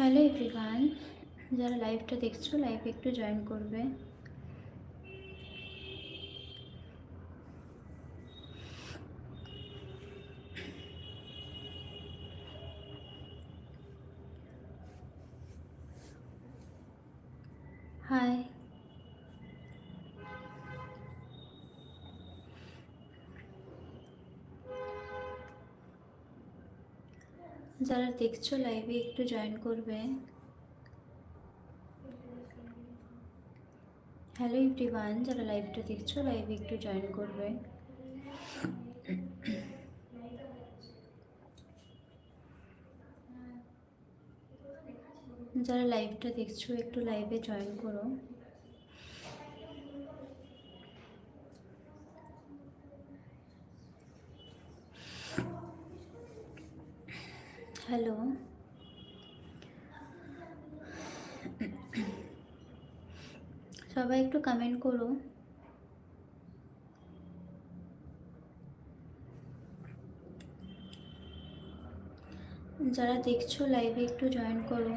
Hello everyone যারা লাইভটা দেখছ লাইভে একটু জয়েন করবে হাই যারা দেখছ লাইভে একটু জয়েন করবে। হ্যালো এভরিওয়ান যারা লাইভটা দেখছ লাইভে একটু জয়েন করবে। যারা লাইভটা দেখছ, একটু লাইভে জয়েন করো। হ্যালো। সবাই একটু কমেন্ট করো। যারা দেখছ লাইভে একটু জয়েন করো।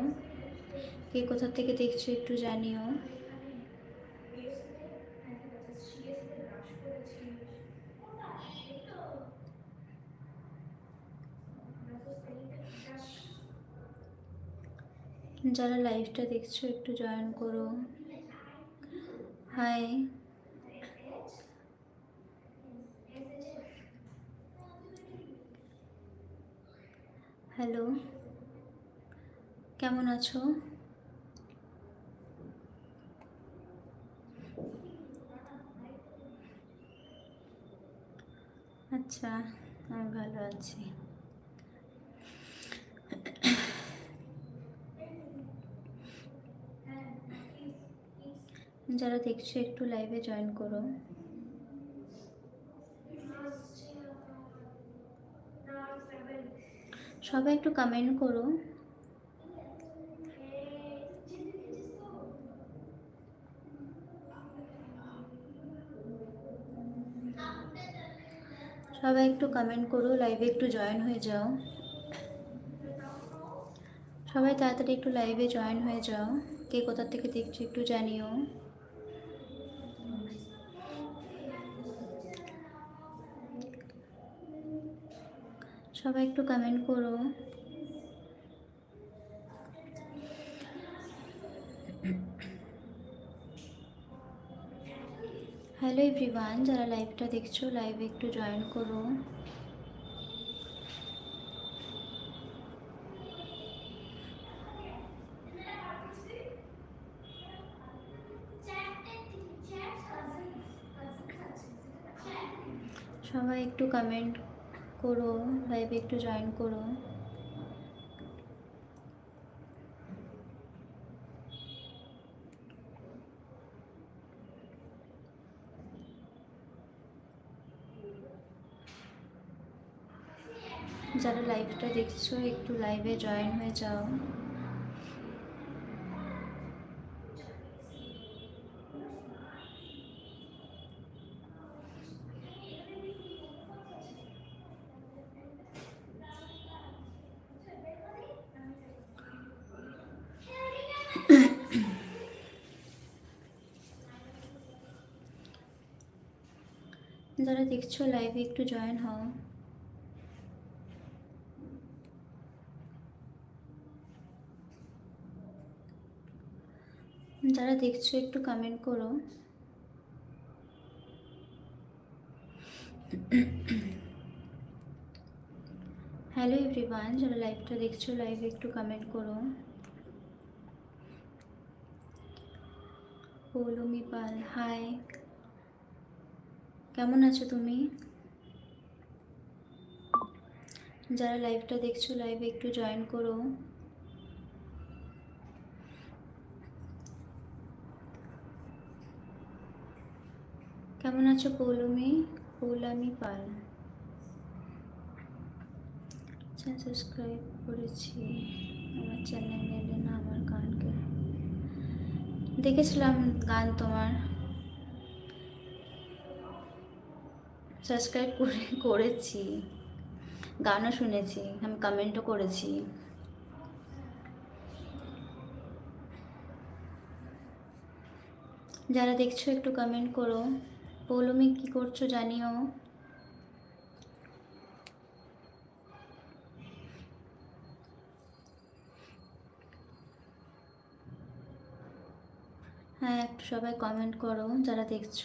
কে কোথা থেকে দেখছ একটু জানিও। যারা লাইভটা দেখছ একটু জয়েন করো। হাই হ্যালো কেমন আছো? আচ্ছা আমি ভালো আছি। যারা দেখছ একটু লাইভে জয়েন করো। সবাই একটু কমেন্ট করো। সবাই একটু কমেন্ট করো লাইভে একটু জয়েন হয়ে যাও। সবাই তাড়াতাড়ি একটু লাইভে জয়েন হয়ে যাও। কে কোথা থেকে দেখছ একটু জানিও। সবাই একটু কমেন্ট করো। হ্যালো এভরিওয়ান যারা লাইভটা দেখছ লাইভে একটু জয়েন করো। সবাই একটু কমেন্ট করো লাইভে একটু জয়েন করো। যারা লাইভটা দেখছ একটু লাইভে জয়েন হয়ে যাও যারা দেখছ লাইভে একটু জয়েন হও। যারা দেখছ একটু কমেন্ট করো। হ্যালো এভরিওয়ান যারা লাইভটা দেখছ লাইভে একটু কমেন্ট করো। পৌলমি পাল হাই কেমন আছো তুমি? যারা লাইভটা দেখছ লাইভে একটু জয়েন করো। কেমন আছো পৌলমি? পৌলামি পাল। আচ্ছা সাবস্ক্রাইব করেছি। আমার চ্যানেল এলে না আমার গানকে। দেখেছিলাম গান তোমার। সাবস্ক্রাইব করে, করেছি, গানও শুনেছি, আমি কমেন্টও করেছি। যারা দেখছ একটু কমেন্ট করো। পৌলমে, কি করছ জানিও? হ্যাঁ একটু সবাই কমেন্ট করো, যারা দেখছ।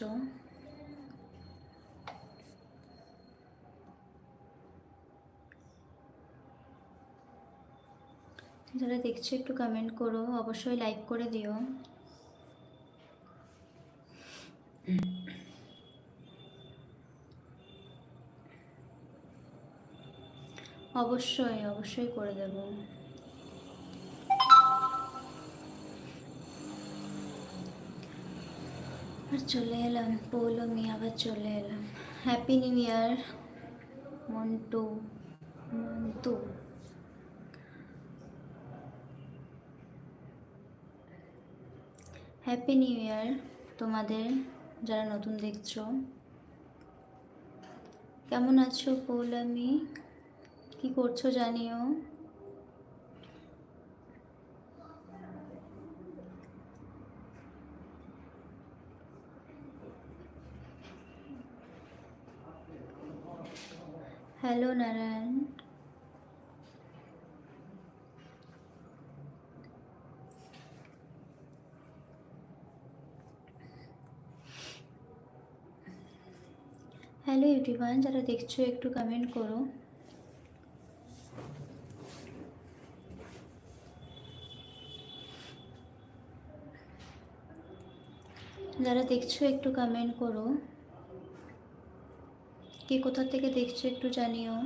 যারা দেখছ একটু কমেন্ট করো, অবশ্যই লাইক করে দিও। অবশ্যই অবশ্যই করে দেব। আর চলে এলাম, পৌলমি আবার চলে এলাম। Happy new year Montu Montu. Happy new year তোমাদের, যারা নতুন দেখছ। কেমন আছো পৌলামি কি করছ জানিও? হ্যালো নারায়ণ ইউটিউবান যারা দেখছ, একটু কমেন্ট করো। যারা দেখছ, একটু কমেন্ট করো। কে কোথা থেকে দেখছ, একটু জানিও।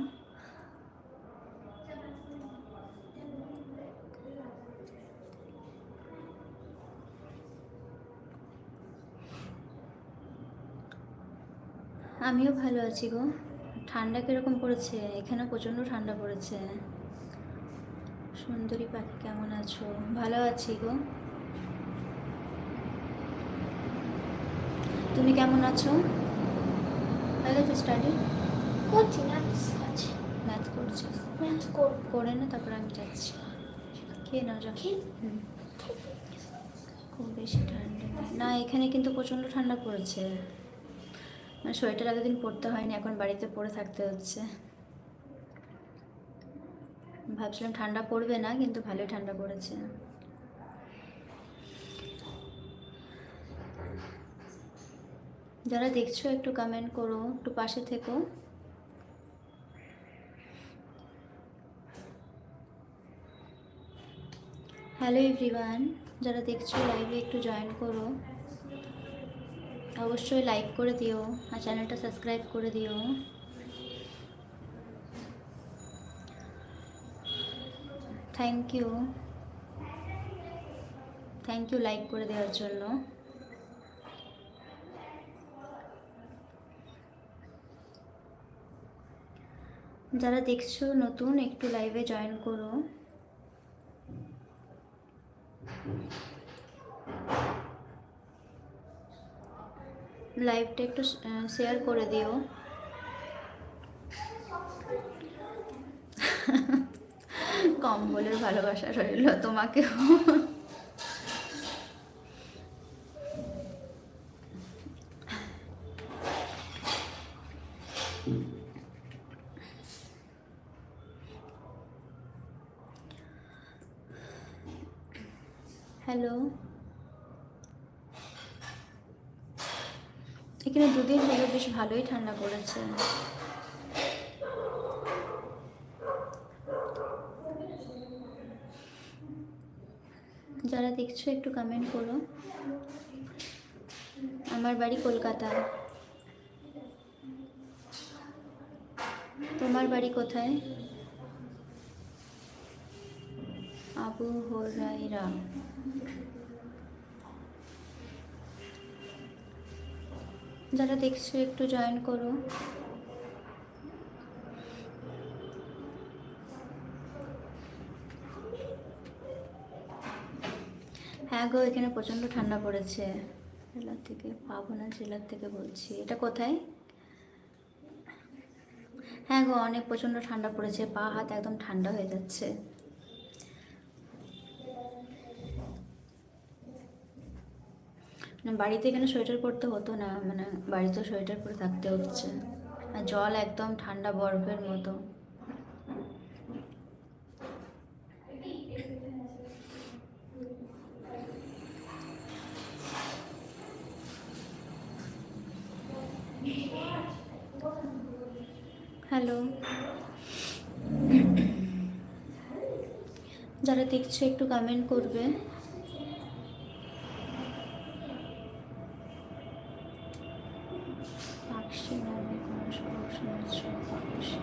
আমিও ভালো আছি গো। ঠান্ডা কীরকম পড়েছে? এখানে প্রচণ্ড ঠান্ডা পড়েছে। সুন্দরী পাখি কেমন আছো? ভালো আছি গো। তুমি কেমন আছো? হয়ে গেছে স্টাডি? করছি না ম্যাথ করছিস? ম্যাথ করে না তারপর আমি যাচ্ছি। খেয়ে নাও যা খেয়ে হুম। খুব বেশি ঠান্ডা। না এখানে কিন্তু প্রচণ্ড ঠান্ডা পড়েছে। মানে সোয়েটার এতদিন পরতে হয়নি, এখন বাড়িতে পরে থাকতে হচ্ছে। ভাবছিলাম ঠান্ডা পড়বে না, কিন্তু ভালোই ঠান্ডা পড়েছে। যারা দেখছ, একটু কমেন্ট করো, একটু পাশে থেকো। হ্যালো এভরিওয়ান যারা দেখছ লাইভে একটু জয়েন করো। অবশ্যই লাইক করে দিও আর চ্যানেলটা সাবস্ক্রাইব করে দিও। Thank you thank you like করে দেওয়ার জন্য। যারা দেখছ নতুন একটু লাইভে জয়েন করো। লাইভটা একটু শেয়ার করে দিও। কম্বলের ভালোবাসা রইল তোমাকেও। ভালোই ঠান্ডা পড়েছে। যারা দেখছ একটু কমেন্ট করো। আমার বাড়ি কলকাতা। তোমার বাড়ি কোথায়? আবু হরাইরা যারা দেখছ, একটু জয়েন করো। হ্যাঁ গো, এখানে প্রচণ্ড ঠান্ডা পড়েছে। জেলার থেকে পাবনা জেলার থেকে বলছি। এটা কোথায়? হ্যাঁ গো, অনেক প্রচণ্ড ঠান্ডা পড়েছে। পা, হাত একদম ঠান্ডা হয়ে যাচ্ছে। মানে বাড়িতে এখানে সোয়েটার পরতে হতো না? মানে বাড়িতে সোয়েটার পরে থাকতে হচ্ছে। আর জল একদম ঠান্ডা বরফের মতো। হ্যালো। যারা দেখছ একটু কমেন্ট করবে পাখি নামে কোনো শব্দ শুনেছ পাখি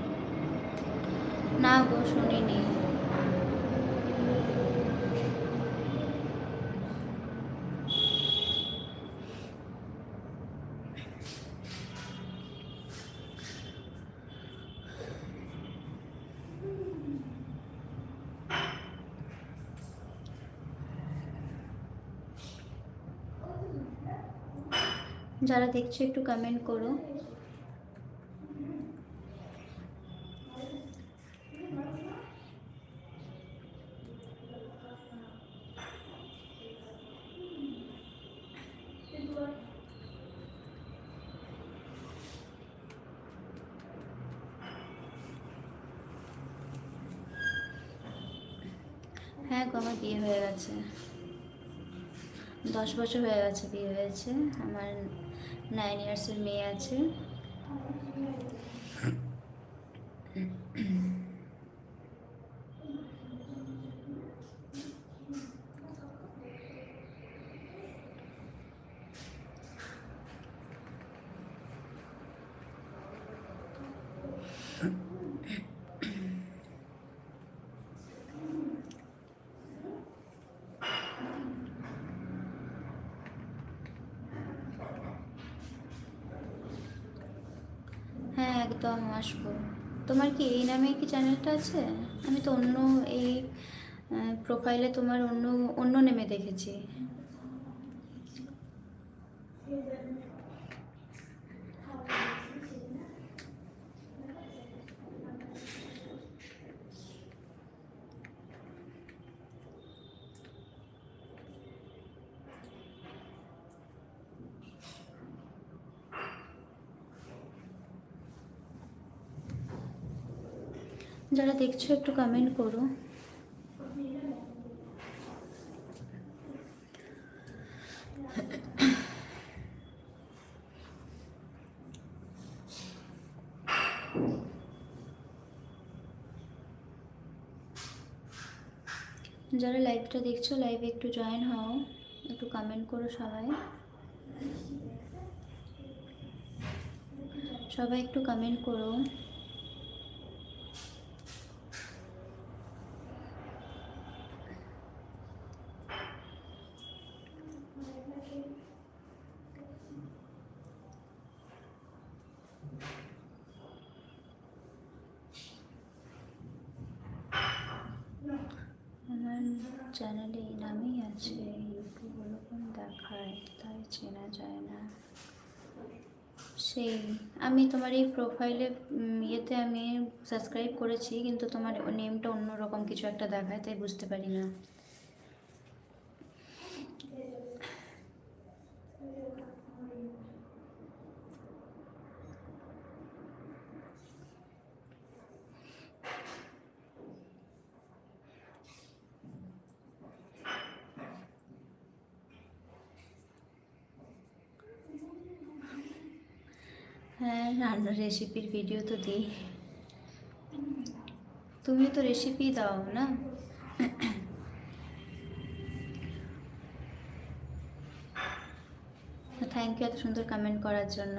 না গো শুনিনি যারা দেখছ, একটু কমেন্ট করো। হ্যাঁ আমার বিয়ে হয়ে গেছে। দশ বছর হয়ে গেছে বিয়ে হয়েছে। আমার নাইন ইয়ার্সের মেয়ে আছে হ্যাঁ একদম আসব তোমার কি এই নামে কি চ্যানেলটা আছে? আমি তো অন্য এই প্রোফাইলে তোমার অন্য অন্য নেমে দেখেছি। যারা দেখছ, একটু কমেন্ট করো। যারা লাইভটা দেখছ লাইভে একটু জয়েন হও, একটু কমেন্ট করো সবাই। সবাই একটু কমেন্ট করো আমার চ্যানেলে নামই আছে ইউটিউব ওরকম দেখায়, তাই চেনা যায় না। সেই, আমি তোমার এই প্রোফাইলে ইয়েতে আমি সাবস্ক্রাইব করেছি, কিন্তু তোমার নেমটা অন্যরকম কিছু একটা দেখায়, তাই বুঝতে পারি না হ্যাঁ রান্নার রেসিপির ভিডিও তো দিই। তুমি তো রেসিপি দাও, না? থ্যাংক ইউ এত সুন্দর কমেন্ট করার জন্য।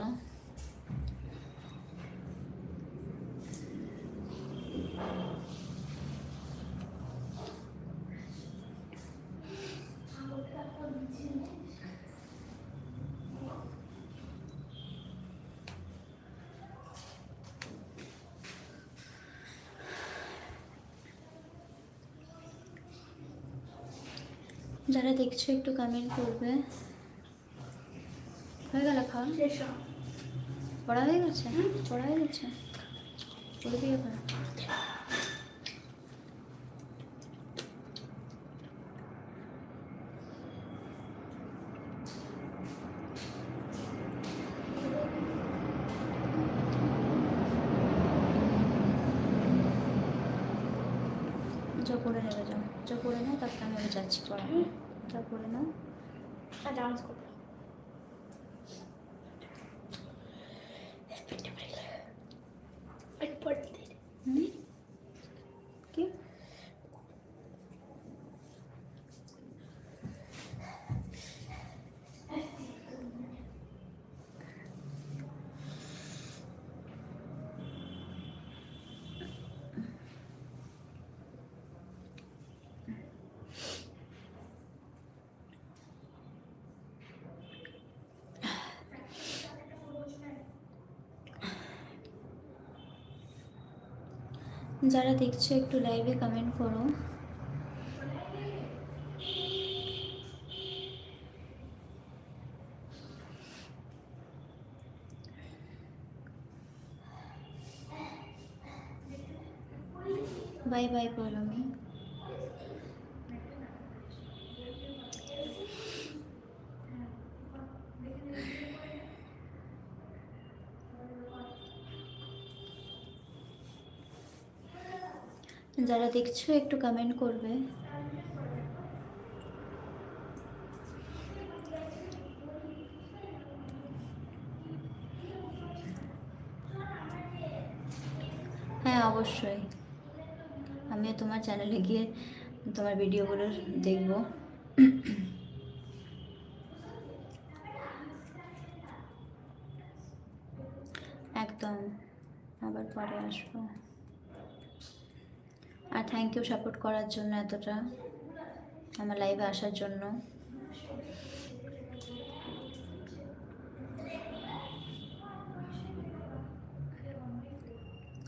যারা দেখছ একটু কমেন্ট করবে। হয়ে গেল খাওয়া? পড়া হয়ে গেছে? পড়া হয়ে গেছে? করবি এবার করে রেখে যাও করে নাও তারপরে আমি যাচ্ছি। পড়াবো যা করে নাও। আর ডান্স করব এক পড়তে হুম কি যারা দেখছ একটু লাইভে কমেন্ট করো। বাই বাই পৌলমি যারা দেখছ একটু কমেন্ট করবে। হ্যাঁ অবশ্যই। আমিও তোমার চ্যানেলে গিয়ে তোমার ভিডিওগুলো দেখব একদম আবার পরে আসব আর থ্যাংক ইউ সাপোর্ট করার জন্য এতটা, আমার লাইভে আসার জন্য।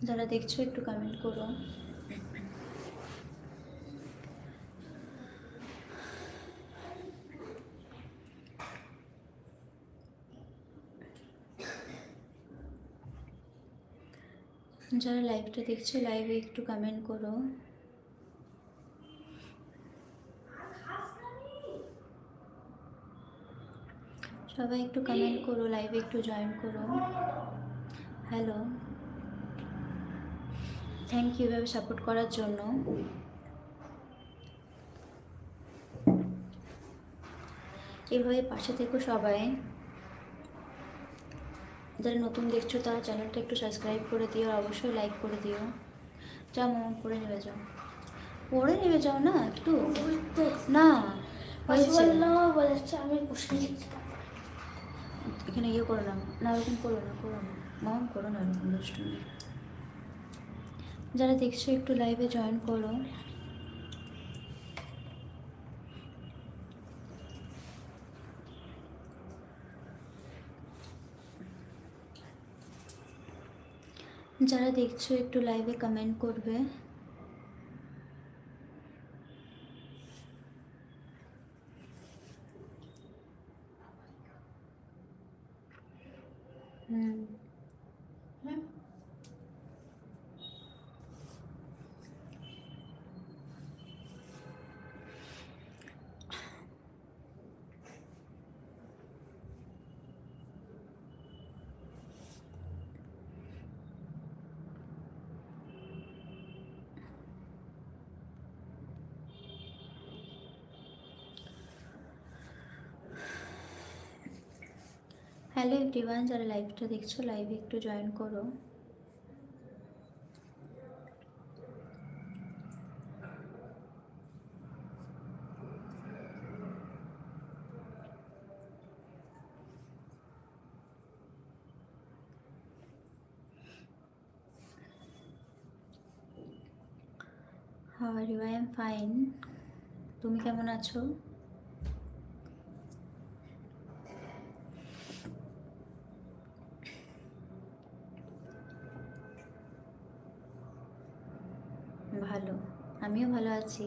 যারা দেখছ, একটু কমেন্ট করো। যারা লাইভটা দেখছ লাইভে একটু কমেন্ট করো। সবাই একটু কমেন্ট করো লাইভে একটু জয়েন করো। হ্যালো থ্যাংক ইউ এভাবে সাপোর্ট করার জন্য। এভাবে পাশে থেকো সবাই। যারা নতুন দেখছ তারা চ্যানেলটা একটু সাবস্ক্রাইব করে দিও আর অবশ্যই লাইক করে দিও। যা মন করে নেবে যাও। পড়ে নেবে যাও না একটু। না আমি এখানে ইয়ে করো না না ওরকম করো না করো না মন করো না, এরকম দুষ্টুমি। যারা দেখছ একটু লাইভে জয়েন করো। যারা দেখছ একটু লাইভে কমেন্ট করবে। Amen. হ্যালো এভরিওয়ান যারা লাইভটা দেখছ লাইভে একটু জয়েন করো। How are you I am fine তুমি কেমন আছো? ভালো। আমিও ভালো আছি।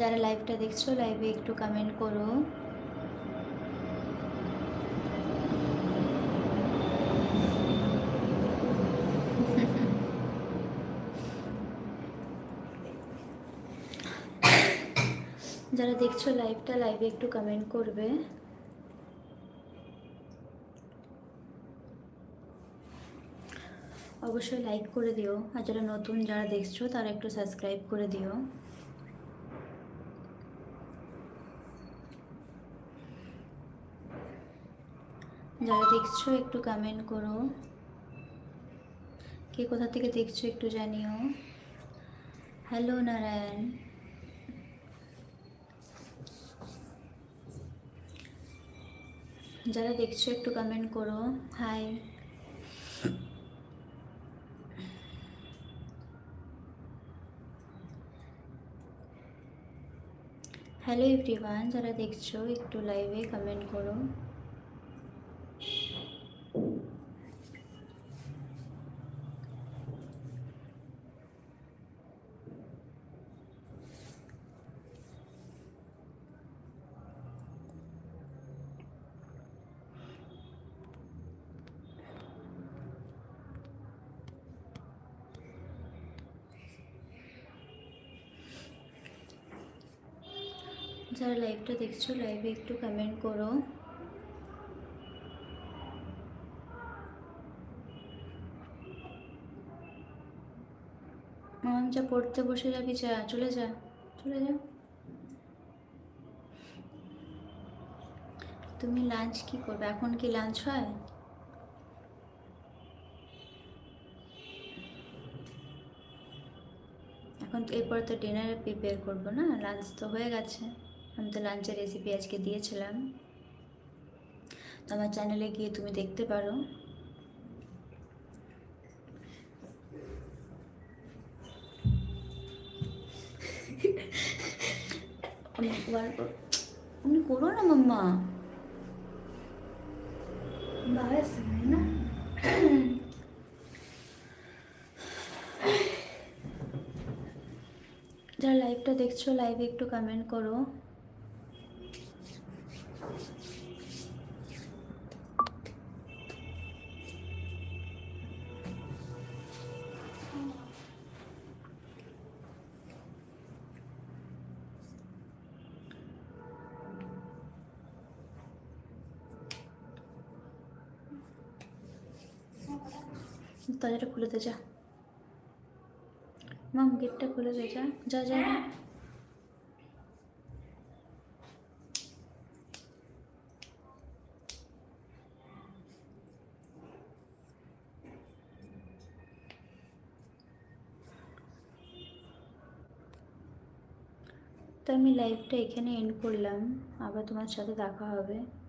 যারা লাইভটা দেখছ লাইভে একটু কমেন্ট করো। যারা দেখছ লাইভটা লাইভে একটু কমেন্ট করবে। অবশ্যই লাইক করে দিও। আর যারা নতুন, যারা দেখছ, তারা একটু সাবস্ক্রাইব করে দিও। যারা দেখছ, একটু কমেন্ট করো। কে কোথা থেকে দেখছ, একটু জানিও। হ্যালো নারায়ণ যারা দেখছ, একটু কমেন্ট করো। হাই হ্যালো এভরিওয়ান যারা দেখছ একটু লাইভে কমেন্ট করো। যারা লাইভটা দেখছ লাইভে একটু কমেন্ট করো। মাম, যা পড়তে বসে যাবি, যা, চলে যা চলে যা। তুমি লাঞ্চ কি করবে? এখন কি লাঞ্চ হয়? এখন তো এরপর তো ডিনারে প্রিপেয়ার করব না লাঞ্চ তো হয়ে গেছে। আমি তো লাঞ্চের রেসিপি আজকে দিয়েছিলাম। তো আমার চ্যানেলে গিয়ে তুমি দেখতে পারো। অনেকবার কর- না মাম্মা। না। যারা লাইভটা দেখছ লাইভে একটু কমেন্ট করো। দরজাটা খুলে দে যা। মাম গেটটা খুলে দে যা। যা যা। যা। তো আমি লাইভটা এখানে এন্ড করলাম। আবার তোমার সাথে দেখা হবে।